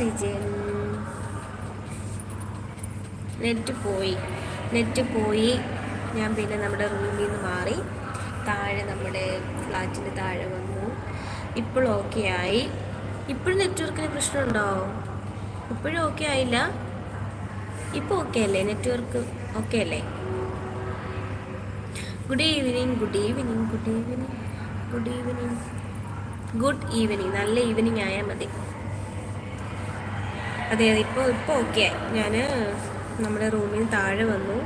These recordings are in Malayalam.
ശ്രീജൻ നെറ്റ് പോയി. നെറ്റ് പോയി. ഞാൻ പിന്നെ നമ്മുടെ റൂമിൽ നിന്ന് മാറി. താഴെ നമ്മുടെ ഫ്ലാറ്റിന്റെ താഴെ വന്നു. ഇപ്പോൾ ഓക്കെ ആയി. ഇപ്പോഴും നെറ്റ്വർക്കിന് പ്രശ്നമുണ്ടോ? ഇപ്പോഴും ഓക്കെ ആയില്ല. ഇപ്പോൾ ഓക്കെ അല്ലേ? നെറ്റ്വർക്ക് ഓക്കെ അല്ലേ? Good evening good evening good evening good evening good evening നല്ല ഈവനിങ് ആയാൽ മതി. അതെ അതെ. ഇപ്പോൾ ഇപ്പോൾ ഓക്കെ ഞാൻ നമ്മുടെ റൂമിൽ താഴെ വന്നു.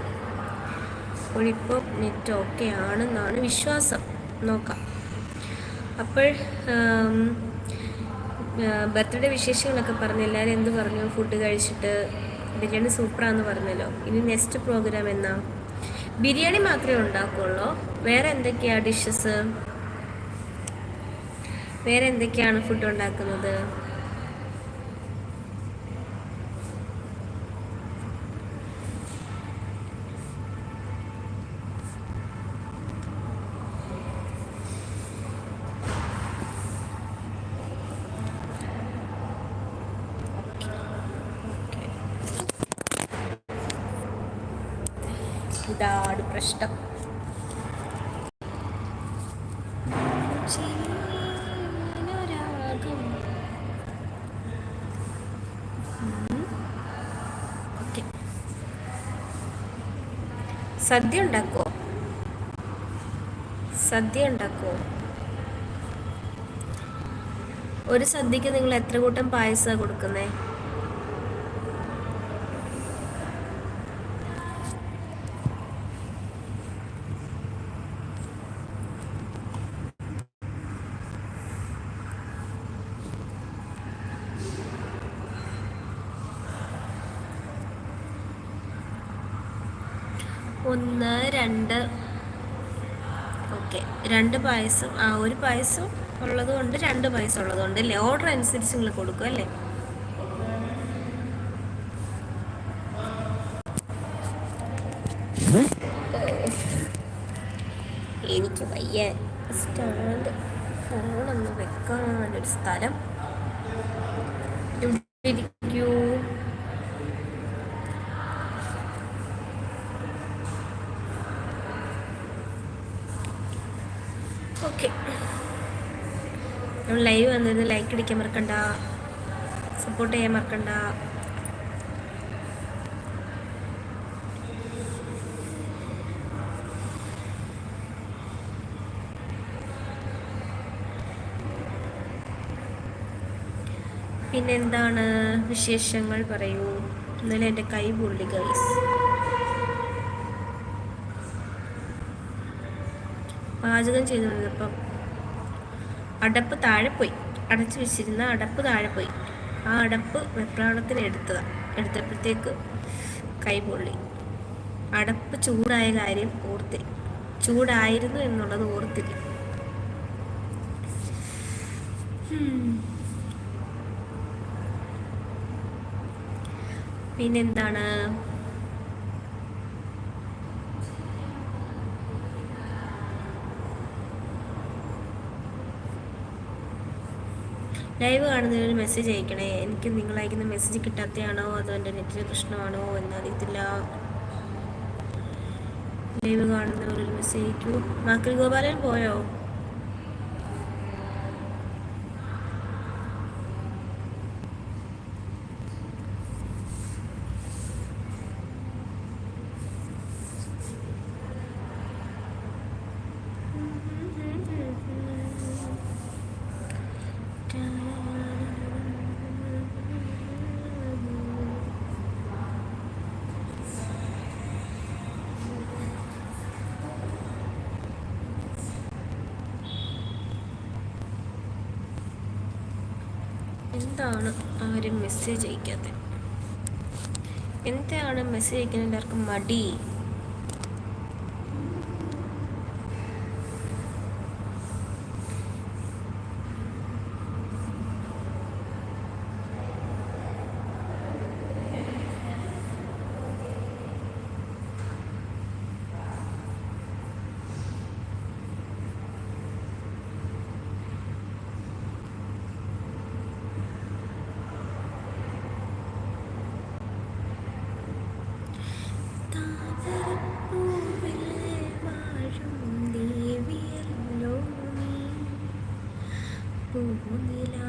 അപ്പോഴിപ്പോൾ നെറ്റ് ഓക്കെ ആണെന്നാണ് വിശ്വാസം. നോക്കാം. അപ്പോൾ ബർത്ത്ഡേ വിശേഷങ്ങളൊക്കെ പറഞ്ഞു എല്ലാവരും എന്ത് പറഞ്ഞു? ഫുഡ് കഴിച്ചിട്ട് ബിരിയാണി സൂപ്പറാന്ന് പറഞ്ഞല്ലോ. ഇനി നെക്സ്റ്റ് പ്രോഗ്രാം എന്നാ? ബിരിയാണി മാത്രമേ ഉണ്ടാക്കുള്ളൂ? വേറെ എന്തൊക്കെയാണ് ഡിഷസ് വേറെ എന്തൊക്കെയാണ് ഫുഡ് ഉണ്ടാക്കുന്നത് ഇതാണ് പ്രശ്നം ചിന്നൊരാഗം. ഉം. ഓക്കേ. സദ്യ ഉണ്ടാക്കുമോ സദ്യ ഉണ്ടാക്കുമോ ഒരു സദ്യക്ക് നിങ്ങൾ എത്ര കൂട്ടം പായസമാണ് കൊടുക്കുന്നേ ഒന്ന് രണ്ട് ഓക്കെ രണ്ട് പായസം ആ ഒരു പായസം ഉള്ളതുകൊണ്ട് രണ്ട് പായസം ഉള്ളതുകൊണ്ട് അല്ലേ? ഓർഡർ അനുസരിച്ച് നിങ്ങൾ കൊടുക്കും അല്ലേ? എനിക്ക് വയ്യ. സ്റ്റാൻഡ് ഫോണൊന്ന് വെക്കാനൊരു സ്ഥലം ഇവിടെ ഇരിക്കൂ ഓക്കെ നമ്മൾ ലൈവ് വന്നത് ലൈക്ക് അടിക്കാൻ മറക്കണ്ട. സപ്പോർട്ട് ചെയ്യാൻ മറക്കണ്ട. പിന്നെന്താണ് വിശേഷങ്ങൾ പറയൂ. ഇന്നലെ എന്റെ കൈ പൊള്ളി ഗൈസ് പാചകം ചെയ്തുകൊണ്ടിരുന്നപ്പം അടപ്പ് താഴെ പോയി. അടച്ചു വെച്ചിരുന്ന അടപ്പ് താഴെ പോയി. ആ അടപ്പ് വെപ്രാളത്തിന് എടുത്തതാണ് എടുത്തപ്പോഴത്തേക്ക് കൈ പൊള്ളി. അടപ്പ് ചൂടായ കാര്യം ഓർത്തില്ല ചൂടായിരുന്നു എന്നുള്ളത് ഓർത്തില്ല. പിന്നെന്താണ്? ലൈവ് കാണുന്നതിന് മെസ്സേജ് അയക്കണേ. എനിക്ക് നിങ്ങൾ അയക്കുന്ന മെസ്സേജ് കിട്ടാത്തയാണോ? അതോ എന്റെ നെറ്റിന് പ്രശ്നമാണോ? എന്നറിയത്തില്ല. ലൈവ് കാണുന്നവരൊരു മെസ്സേജ് അയക്കൂ. മാക്കിൽ ഗോപാലൻ പോയോ? എന്താണ് ആരും മെസ്സേജ് അയക്കാത്തത് എന്താണ് മെസ്സേജ് അയക്കാൻ എല്ലാവർക്കും മടി? താമരപ്പൂവിൽ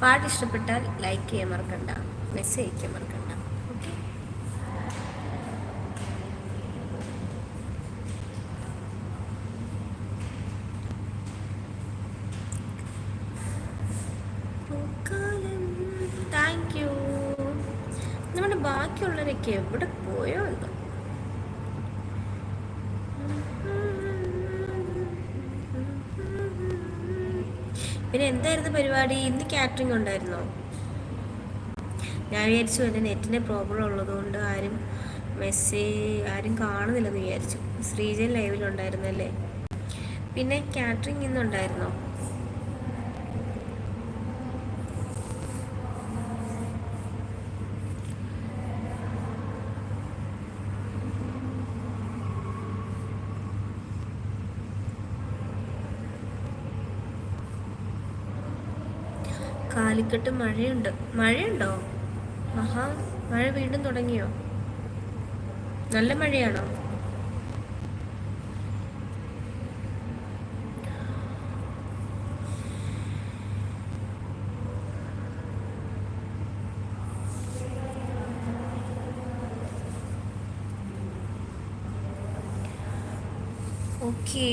പാട്ട് ഇഷ്ടപ്പെട്ടാൽ ലൈക്ക് ചെയ്യാൻ മറക്കണ്ട. മെസ്സേജ് അയക്കാൻ മറക്കണ്ട ഓക്കെ പൂക്കാലം താങ്ക് യു നമ്മുടെ ബാക്കിയുള്ളവരൊക്കെ എവിടെ പോയോ എന്തോ പിന്നെ എന്തായിരുന്നു പരിപാടി ഇന്ന് കാറ്ററിംഗ് ഉണ്ടായിരുന്നോ? ഞാൻ വിചാരിച്ചു എന്റെ നെറ്റിന്റെ പ്രോബ്ലം ഉള്ളതുകൊണ്ട് ആരും മെസ്സേജ് ആരും കാണുന്നില്ലെന്ന് വിചാരിച്ചു. ശ്രീജൻ ലൈവിലുണ്ടായിരുന്നല്ലേ പിന്നെ കാറ്ററിംഗ് ഇന്നുണ്ടായിരുന്നോ? കാലിക്കട്ട് മഴയുണ്ട്. മഴയുണ്ടോ? മഹാ മഴ വീണ്ടും തുടങ്ങിയോ? നല്ല മഴയാണോ? ഓക്കേ.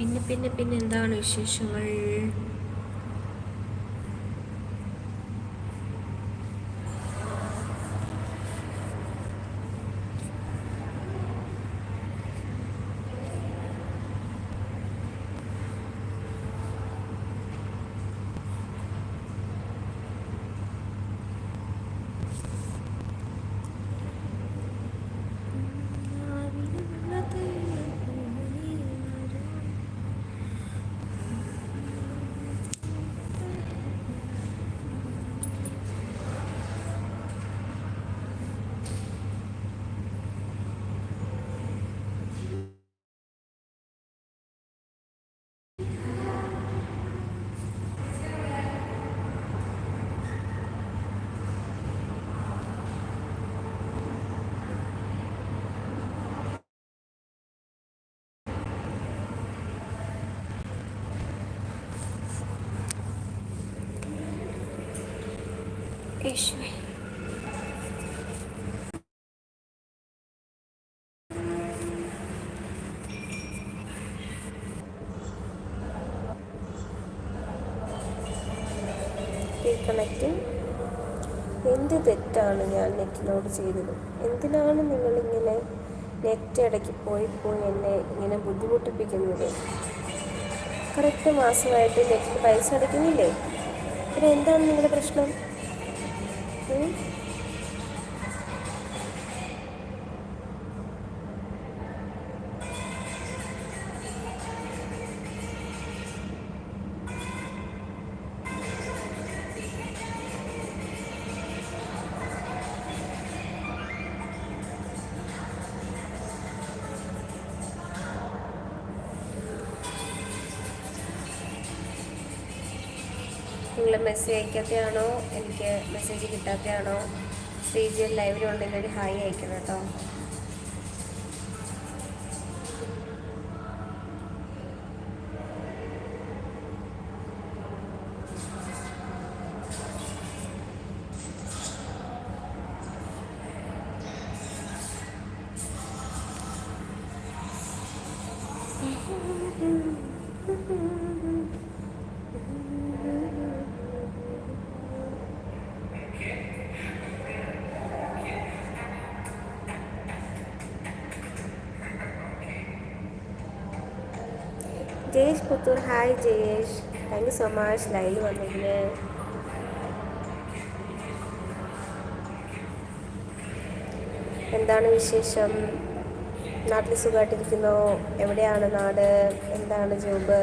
പിന്നെ പിന്നെ പിന്നെ എന്താണ് വിശേഷങ്ങൾ? യേശുവേ റീകണക്റ്റിംഗ് എന്ത് തെറ്റാണ് ഞാൻ നെറ്റിനോട് ചെയ്തത്? എന്തിനാണ് നിങ്ങളിങ്ങനെ നെറ്റ് ഇടയ്ക്ക് പോയി പോയി എന്നെ ഇങ്ങനെ ബുദ്ധിമുട്ടിപ്പിക്കുന്നത്? കറക്റ്റ് മാസമായിട്ട് നെറ്റിന് പൈസ അടയ്ക്കുന്നില്ലേ? പിന്നെ എന്താണ് നിങ്ങളുടെ പ്രശ്നം? আছে മെസ്സേജ് അയക്കാത്തയാണോ? എനിക്ക് മെസ്സേജ് കിട്ടാത്തയാണോ? സ്റ്റേജിൽ ലൈവിലുണ്ടെങ്കിൽ ഒരു ഹായ് അയക്കണം കേട്ടോ. Puthur hi Jayesh thank you so much live വന്നതിന് എന്താണ് വിശേഷം? നാട്ടിൽ സുഖമായിട്ടിരിക്കുന്നോ? എവിടെയാണ് നാട്? എന്താണ് ജോബ്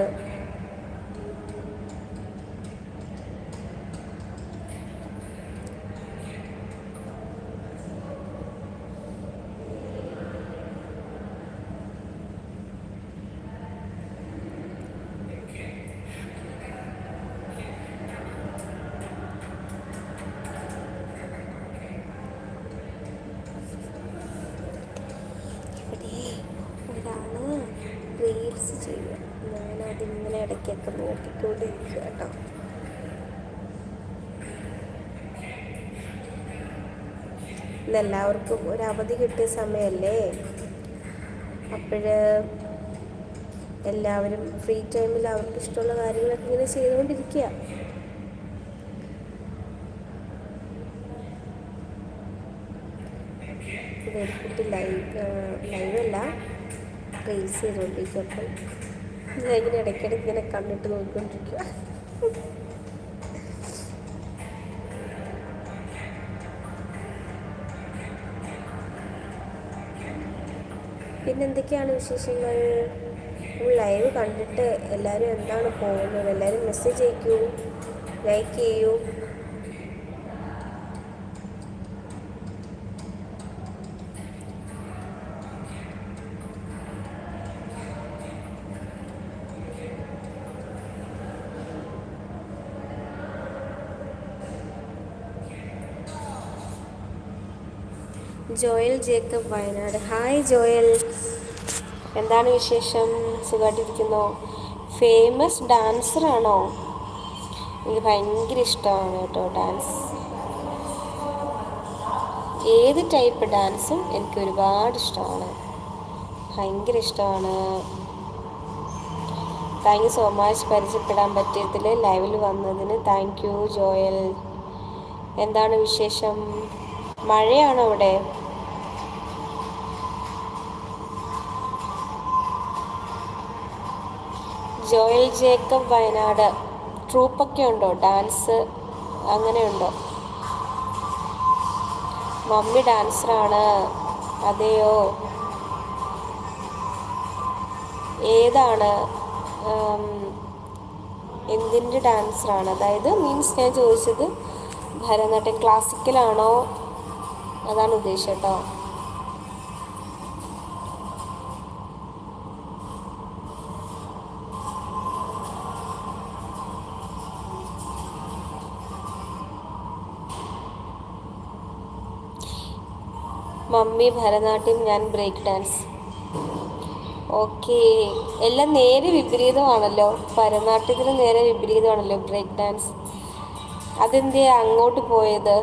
ഇവിടെ ഒരാൾ റീൽസ് ചെയ്യുക ഇടയ്ക്കൊക്കെ നോക്കിക്കൊണ്ടിരിക്കുക കേട്ടോ. ഇന്ന് എല്ലാവർക്കും ഒരു അവധി കിട്ടിയ സമയമല്ലേ? അപ്പോഴ് എല്ലാവരും ഫ്രീ ടൈമിൽ അവർക്ക് ഇഷ്ടമുള്ള കാര്യങ്ങളൊക്കെ ഇങ്ങനെ ചെയ്തുകൊണ്ടിരിക്കുക. വേൽക്കുട്ടി ലൈവ് ലൈവല്ല റീൽസ് ചെയ്തുകൊണ്ടിരിക്കും അപ്പം. ഞാൻ ഇങ്ങനെ ഇടയ്ക്കിടയ്ക്ക് ഇങ്ങനെ കണ്ടിട്ട് നോക്കിക്കൊണ്ടിരിക്കുക പിന്നെന്തൊക്കെയാണ് വിശേഷങ്ങൾ? ലൈവ് കണ്ടിട്ട് എല്ലാവരും എന്താണ് പോകുന്നത്? എല്ലാവരും മെസ്സേജ് അയക്കൂ ലൈക്ക് ചെയ്യൂ. Joel Jacob Wayanad. Hi Joel. എന്താണ് വിശേഷം? സുഖമായിട്ടിരിക്കുന്നോ ഫേമസ് ഡാൻസറാണോ എനിക്ക് ഭയങ്കര ഇഷ്ടമാണ് കേട്ടോ ഡാൻസ് ഏത് ടൈപ്പ് ഡാൻസും എനിക്ക് ഒരുപാട് ഇഷ്ടമാണ്. ഭയങ്കര ഇഷ്ടമാണ്. താങ്ക് യു സോ മച്ച് പരിചയപ്പെടാൻ പറ്റിയതിൽ ലൈവിൽ വന്നതിന് താങ്ക് യു ജോയൽ. എന്താണ് വിശേഷം? മഴയാണോ അവിടെ? Joel Jacob Wayanad. ട്രൂപ്പൊക്കെ ഉണ്ടോ? ഡാൻസ് അങ്ങനെയുണ്ടോ മമ്മി ഡാൻസറാണ്. അതെയോ? ഏതാണ്? എന്തിന്റെ ഡാൻസറാണ്? അതായത് മീൻസ് ഞാൻ ചോദിച്ചത് ഭരതനാട്യം ക്ലാസിക്കലാണോ? അതാണ് ഉദ്ദേശം കേട്ടോ. മമ്മി ഭരതനാട്യം ഞാൻ ബ്രേക്ക് ഡാൻസ്. ഓക്കെ. എല്ലാം നേരെ വിപരീതമാണല്ലോ? ഭരതനാട്യത്തിന് നേരെ വിപരീതമാണല്ലോ ബ്രേക്ക് ഡാൻസ്. അതെന്തേ അങ്ങോട്ട് പോയത്?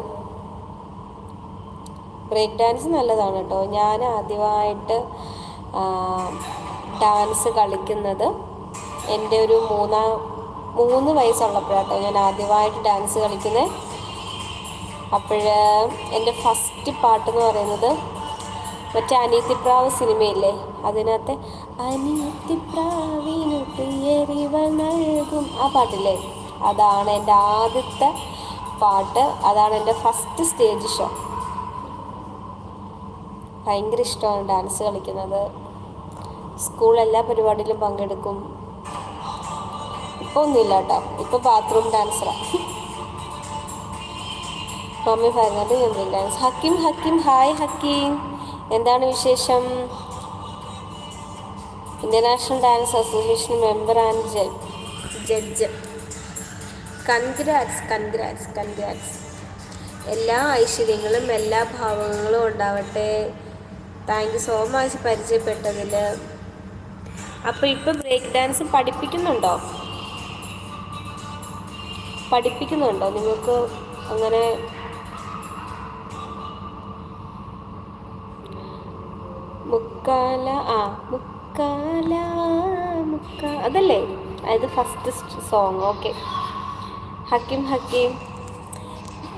ബ്രേക്ക് ഡാൻസ് നല്ലതാണ് കേട്ടോ. ഞാൻ ആദ്യമായിട്ട് ഡാൻസ് കളിക്കുന്നത് എന്റെ ഒരു മൂന്നാം മൂന്ന് വയസ്സുള്ളപ്പോഴാട്ടോ ഞാൻ ആദ്യമായിട്ട് ഡാൻസ് കളിക്കുന്നത്. അപ്പോഴ് എന്റെ ഫസ്റ്റ് പാട്ടെന്ന് പറയുന്നത് മറ്റേ അനിയത്തിപ്രാവ് സിനിമയില്ലേ? അതിനകത്തെ അനിയത്തിപ്രാവിനു പ്രിയരിവൾ നൽകും ആ പാട്ടില്ലേ? അതാണ് എന്റെ ആദ്യത്തെ പാട്ട്. അതാണ് എന്റെ ഫസ്റ്റ് സ്റ്റേജ് ഷോ ഭയങ്കര ഇഷ്ടമാണ് ഡാൻസ് കളിക്കുന്നത്. സ്കൂൾ എല്ലാ പരിപാടിയിലും പങ്കെടുക്കും. ഇപ്പോൾ ഒന്നുമില്ല കേട്ടോ ഇപ്പോൾ ബാത്റൂം ഡാൻസറാണ് മമ്മി ഞാൻ ഡാൻസ് ഹക്കിം ഹക്കിം ഹായ് ഹക്കീം. എന്താണ് വിശേഷം? International national dance association member and judge. Congrats congrats congrats എല്ലാ ഐശ്വര്യങ്ങളും എല്ലാ ഭാവങ്ങളും ഉണ്ടാവട്ടെ. താങ്ക് യു സോ മച്ച് പരിചയപ്പെട്ടതിൽ അപ്പോൾ ഇപ്പോൾ ബ്രേക്ക് ഡാൻസ് പഠിപ്പിക്കുന്നുണ്ടോ? പഠിപ്പിക്കുന്നുണ്ടോ? നിങ്ങൾക്ക് അങ്ങനെ മുക്കാല ആ മുക്കാല മുക്ക അതല്ലേ? അത് first song okay Hakim Hakim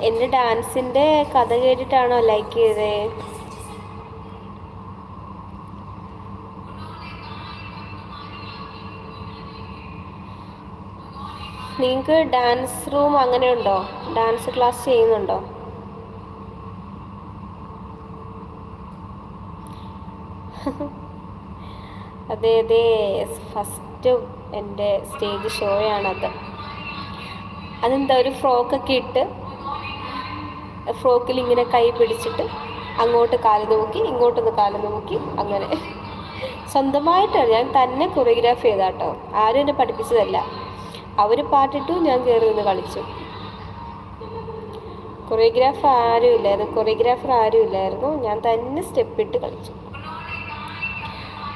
എന്റെ ഡാൻസിന്റെ കഥ കേട്ടിട്ടാണോ ലൈക്ക് ചെയ്തേ? നിങ്ങൾക്ക് ഡാൻസ് റൂം അങ്ങനെ ഉണ്ടോ ഡാൻസ് ക്ലാസ് ചെയ്യുന്നുണ്ടോ? അതെ അതെ. ഫസ്റ്റ് എന്റെ സ്റ്റേജ് ഷോയാണത് അതെന്താ ഒരു ഫ്രോക്കൊക്കെ ഇട്ട് ഫ്രോക്കിൽ ഇങ്ങനെ കൈ പിടിച്ചിട്ട് അങ്ങോട്ട് കാൽ നോക്കി ഇങ്ങോട്ടൊന്ന് കാൽ നോക്കി അങ്ങനെ. സ്വന്തമായിട്ടാണ് ഞാൻ തന്നെ കൊറിയോഗ്രാഫ് ചെയ്താട്ടോ. ആരും എന്നെ പഠിപ്പിച്ചതല്ല. അവർ പാട്ടിട്ടു ഞാൻ കയറി നിന്ന് കളിച്ചു. കൊറിയോഗ്രാഫ് ആരും ഇല്ലായിരുന്നു. കൊറിയോഗ്രാഫർ ആരും ഇല്ലായിരുന്നു. ഞാൻ തന്നെ സ്റ്റെപ്പിട്ട് കളിച്ചു.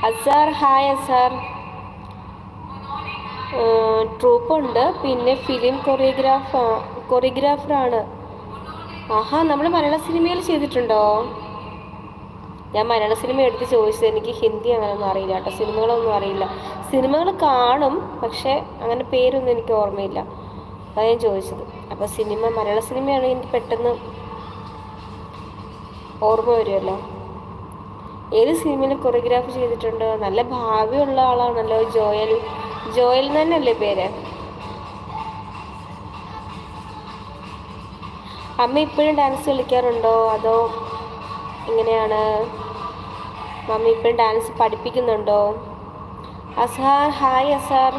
അസാർ ഹായ് അസാർ ട്രൂപ്പുണ്ട് പിന്നെ ഫിലിം കൊറിയോഗ്രാഫ് കൊറിയോഗ്രാഫറാണ് ആഹാ നമ്മൾ മലയാള സിനിമയിൽ ചെയ്തിട്ടുണ്ടോ? ഞാൻ മലയാള സിനിമ എടുത്ത് ചോദിച്ചത് എനിക്ക് ഹിന്ദി അങ്ങനെയൊന്നും അറിയില്ല കേട്ടോ. സിനിമകളൊന്നും അറിയില്ല. സിനിമകൾ കാണും പക്ഷേ അങ്ങനെ പേരൊന്നും എനിക്ക് ഓർമ്മയില്ല. അതാണ് ഞാൻ ചോദിച്ചത്. അപ്പോൾ സിനിമ മലയാള സിനിമയാണ് എനിക്ക് പെട്ടെന്ന് ഓർമ്മ വരുമല്ലോ. ഏത് സിനിമയിൽ കൊറിയോഗ്രാഫ് ചെയ്തിട്ടുണ്ട്. നല്ല ഭാവിയുള്ള ആളാണല്ലോ ജോയൽ. ജോയൽ തന്നെയല്ലേ പേര്? അമ്മ ഇപ്പോഴും ഡാൻസ് കളിക്കാറുണ്ടോ? അതോ എങ്ങനെയാണ്? മമ്മി ഇപ്പോഴും ഡാൻസ് പഠിപ്പിക്കുന്നുണ്ടോ? അസാർ ഹായ് അസാർ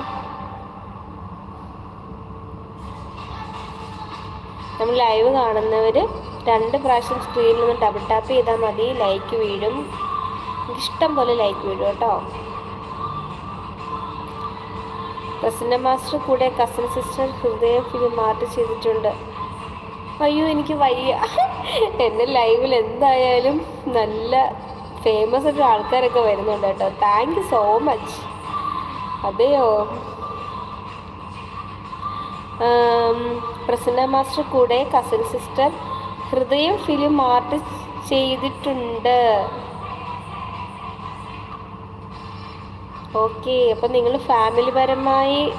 നമ്മൾ ലൈവ് കാണുന്നവർ രണ്ട് പ്രാവശ്യം സ്ക്രീനിൽ നിന്ന് ഡബിൾ ടാപ്പ് ചെയ്താൽ മതി. ലൈക്ക് വീഴും. ഇഷ്ടം പോലെ ലൈക്ക് വീഴും കേട്ടോ. പ്രസന്ന മാസ്റ്റർ കൂടെ cousin sister Hridaya film art ചെയ്തിട്ടുണ്ട്. അയ്യോ എനിക്ക് വയ്യ. എന്റെ ലൈവിൽ എന്തായാലും നല്ല ഫേമസ് ആയിട്ടുള്ള ആൾക്കാരൊക്കെ വരുന്നുണ്ട് കേട്ടോ. താങ്ക് യു സോ മച്ച് അതെയോ? പ്രസന്ന മാസ്റ്റർ കൂടെ cousin sister Hridayam film art ചെയ്തിട്ടുണ്ട്. ഓക്കെ അപ്പം നിങ്ങൾ ഫാമിലി പരമായി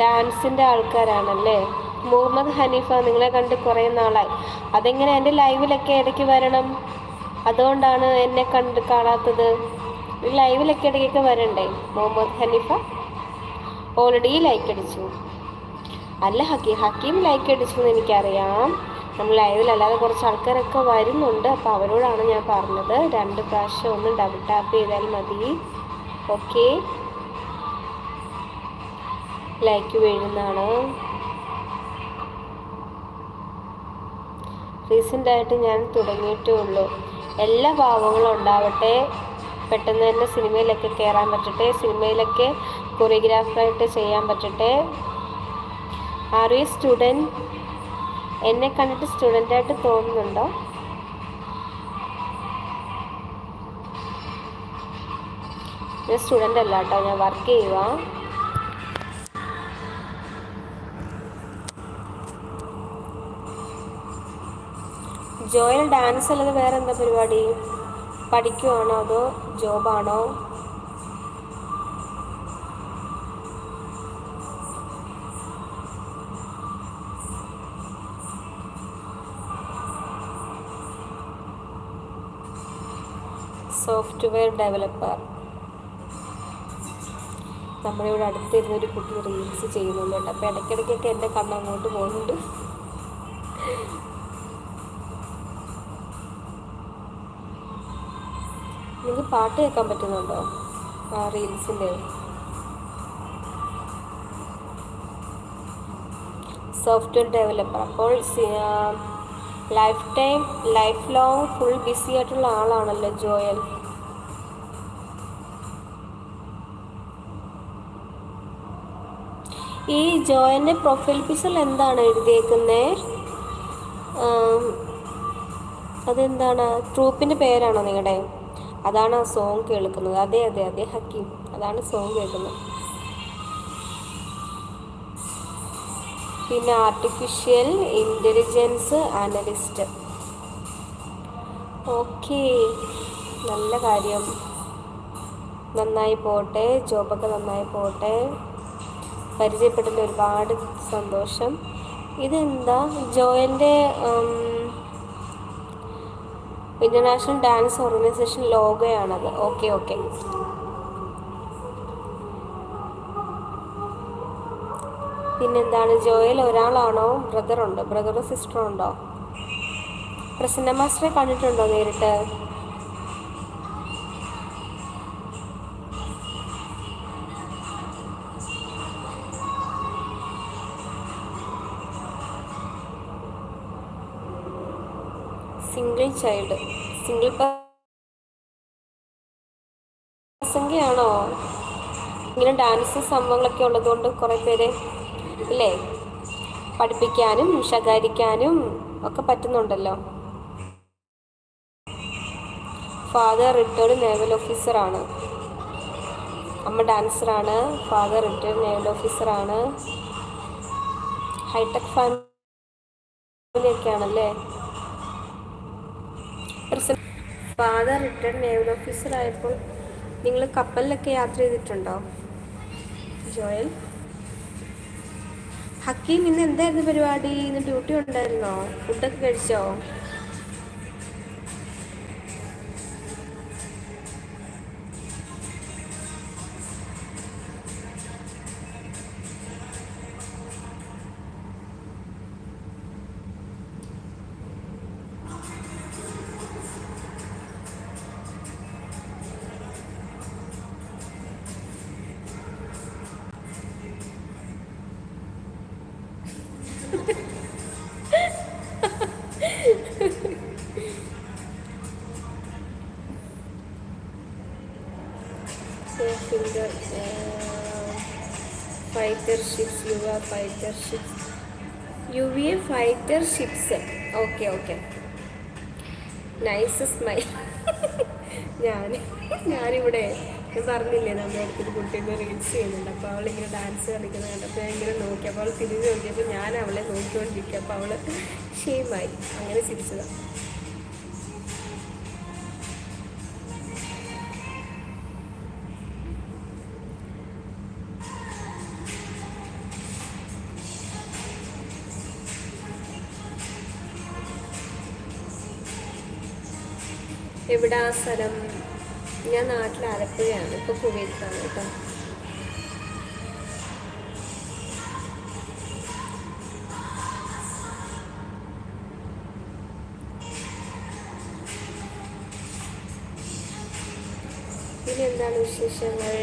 ഡാൻസിന്റെ ആൾക്കാരാണല്ലേ? മുഹമ്മദ് ഹനീഫ നിങ്ങളെ കണ്ട് കുറേ നാളായി. അതെങ്ങനെ എന്റെ ലൈവിലൊക്കെ ഇടയ്ക്ക് വരണം? അതുകൊണ്ടാണ് എന്നെ കണ്ട് കാണാത്തത്. ലൈവിലൊക്കെ ഇടയ്ക്കൊക്കെ വരണ്ടേ മുഹമ്മദ് ഹനീഫ? ഓൾറെഡി ലൈക്ക് അടിച്ചു. അല്ല ഹക്കി ഹക്കീം ലൈക്ക് അടിച്ചു എന്ന് എനിക്കറിയാം. നമ്മൾ ലൈവിലല്ലാതെ കുറച്ച് ആൾക്കാരൊക്കെ വരുന്നുണ്ട്. അപ്പോൾ അവരോടാണ് ഞാൻ പറഞ്ഞത് രണ്ട് പ്രാവശ്യം ഒന്ന് ഡബിൾ ടാപ്പ് ചെയ്താൽ മതി. ഓക്കെ. ലൈക്ക് വീഴുന്നതാണ്. റീസെന്റായിട്ട് ഞാൻ തുടങ്ങിയിട്ടേ ഉള്ളൂ എല്ലാ ഭാവങ്ങളും ഉണ്ടാവട്ടെ. പെട്ടെന്ന് തന്നെ സിനിമയിലൊക്കെ കയറാൻ പറ്റട്ടെ. സിനിമയിലൊക്കെ കൊറിയോഗ്രാഫറായിട്ട് ചെയ്യാൻ പറ്റട്ടെ. ആർ യു സ്റ്റുഡന്റ് എന്നെ കണ്ടിട്ട് സ്റ്റുഡന്റായിട്ട് തോന്നുന്നുണ്ടോ? ഞാൻ സ്റ്റുഡന്റ് അല്ല കേട്ടോ ഞാൻ വർക്ക് ചെയ്യുക ജോയൽ ഡാൻസ് അല്ലാതെ വേറെ എന്താ പരിപാടി? പഠിക്കുവാണോ അതോ ജോബാണോ സോഫ്റ്റ്വെയർ ഡെവലപ്പർ നമ്മളിവിടെ അടുത്തിരുന്ന ഒരു കുട്ടി റീൽസ് ചെയ്യുന്നുണ്ട് അപ്പോൾ ഇടയ്ക്കിടയ്ക്കൊക്കെ എന്റെ കണ്ണ് അങ്ങോട്ട് പോകുന്നുണ്ട്. നിങ്ങൾക്ക് പാട്ട് കേൾക്കാൻ പറ്റുന്നുണ്ടോ? ആ റീൽസിന്റെ സോഫ്റ്റ്വെയർ ഡെവലപ്പർ അപ്പോൾ life time life long full busy ആയിട്ടുള്ള ആളാണല്ലോ ജോയൽ. ഈ ജോയന്റെ പ്രൊഫൈൽ പിക്ചറിൽ എന്താണ് എഴുതിയേക്കുന്നത് അതെന്താണ്? ട്രൂപ്പിന്റെ പേരാണോ നിങ്ങളുടെ? അതാണ് ആ സോങ് കേൾക്കുന്നത്. അതെ അതെ അതെ ഹക്കീം. അതാണ് സോങ് കേൾക്കുന്നത്. പിന്നെ ആർട്ടിഫിഷ്യൽ ഇന്റലിജൻസ് അനലിസ്റ്റ് ഓക്കെ. നല്ല കാര്യം. നന്നായി പോട്ടെ. ജോബൊക്കെ നന്നായി പോട്ടെ. പരിചയപ്പെട്ടതിൽ ഒരുപാട് സന്തോഷം. ഇതെന്താ? ജോയന്റെ ഇന്റർനാഷണൽ ഡാൻസ് ഓർഗനൈസേഷൻ ലോഗോയാണത്. ഓക്കെ ഓക്കെ പിന്നെന്താണ്? ജോയൽ ഒരാളാണോ? ബ്രദറുണ്ടോ. ബ്രദറോ സിസ്റ്ററുണ്ടോ പ്രസന്ന മാസ്റ്ററെ കണ്ടിട്ടുണ്ടോ നേരിട്ട്? സിംഗിൾ ചൈൽഡ് സിംഗിൾ സംഖ്യയാണോ? ഇങ്ങനെ ഡാൻസ് സംഭവങ്ങളൊക്കെ ഉള്ളതുകൊണ്ട് കുറേ പേര് ഇല്ലേ? പഠിപ്പിക്കാനും ശകാരിക്കാനും ഒക്കെ പറ്റുന്നുണ്ടല്ലോ. ഫാദർ റിട്ടേർഡ് നേവൽ ഓഫീസറാണ് അമ്മ ഡാൻസറാണ് ഫാദർ റിട്ടേർഡ് നേവൽ ഓഫീസറാണ് ഹൈടെക് ഫാമിലിയൊക്കെ ആണല്ലേ ഫാദർ റിട്ടേൺ നേവൽ ഓഫീസർ ആയപ്പോൾ നിങ്ങൾ കപ്പലിലൊക്കെ യാത്ര ചെയ്തിട്ടുണ്ടോ? ജോയൽ? ഹക്കീം ഇന്ന് എന്തായിരുന്നു പരിപാടി? ഇന്ന് ഡ്യൂട്ടി ഉണ്ടായിരുന്നോ? ഫുഡൊക്കെ കഴിച്ചോ? ഓക്കെ ഓക്കെ നൈസ് സ്മൈൽ ഞാൻ ഞാനിവിടെ ഞാൻ പറഞ്ഞില്ലേ നമ്മുടെ അടുത്തൊരു കുട്ടീനെ റീൽസ് ചെയ്യുന്നുണ്ട്. അപ്പോൾ അവളിങ്ങനെ ഡാൻസ് കളിക്കുന്നത് കണ്ടപ്പോൾ ഞാൻ ഇങ്ങനെ നോക്കി. അപ്പോൾ അവൾ തിരിഞ്ഞ് നോക്കിയപ്പോൾ ഞാൻ അവളെ നോക്കിക്കൊണ്ടിരിക്കുക. അപ്പോൾ അവൾ ഷെയിമായി അങ്ങനെ ചിരിച്ചതാണ് എവിടെ സ്ഥലം ഞാൻ നാട്ടിൽ ആലപ്പുഴയാണ്. ഇപ്പോൾ കുവൈത്താണ് കേട്ടോ. പിന്നെന്താണ് വിശേഷങ്ങൾ?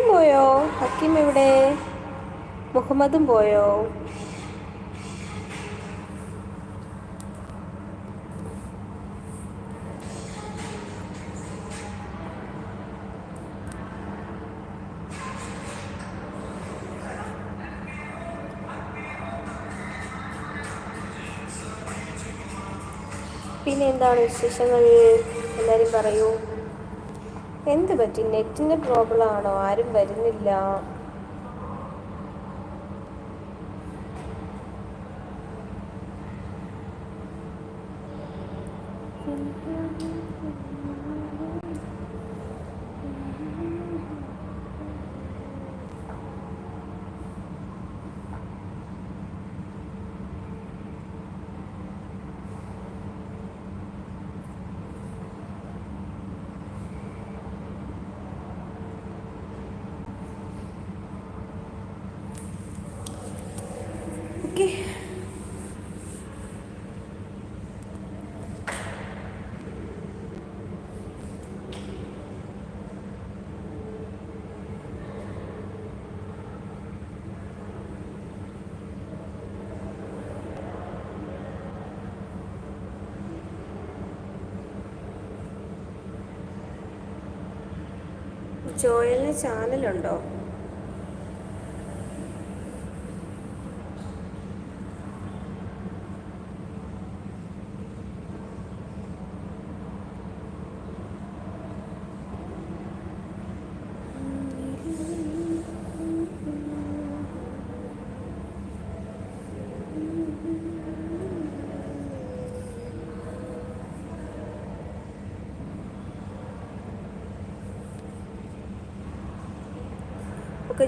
ഹക്കിം പോയോ? ഹക്കീം എവിടെ? മുഹമ്മദും പോയോ? പിന്നെ എന്താണ് വിശേഷങ്ങൾ? എല്ലാവരും പറയൂ. എന്ത് പറ്റി? നെറ്റിന്റെ പ്രോബ്ലം ആണോ? ആരും വരുന്നില്ല. ജോയലിന് ചാനലുണ്ടോ?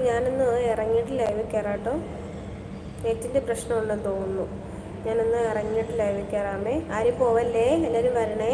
ഞാനൊന്ന് ഇറങ്ങിയിട്ട് ലൈവിൽ കയറാം കേട്ടോ നെറ്റിന്റെ പ്രശ്നമുണ്ടെന്ന് തോന്നുന്നു. ഞാനൊന്ന് ഇറങ്ങിയിട്ട് ലൈവിൽ കയറാമേ ആരും പോവല്ലേ? എല്ലാവരും വരണേ?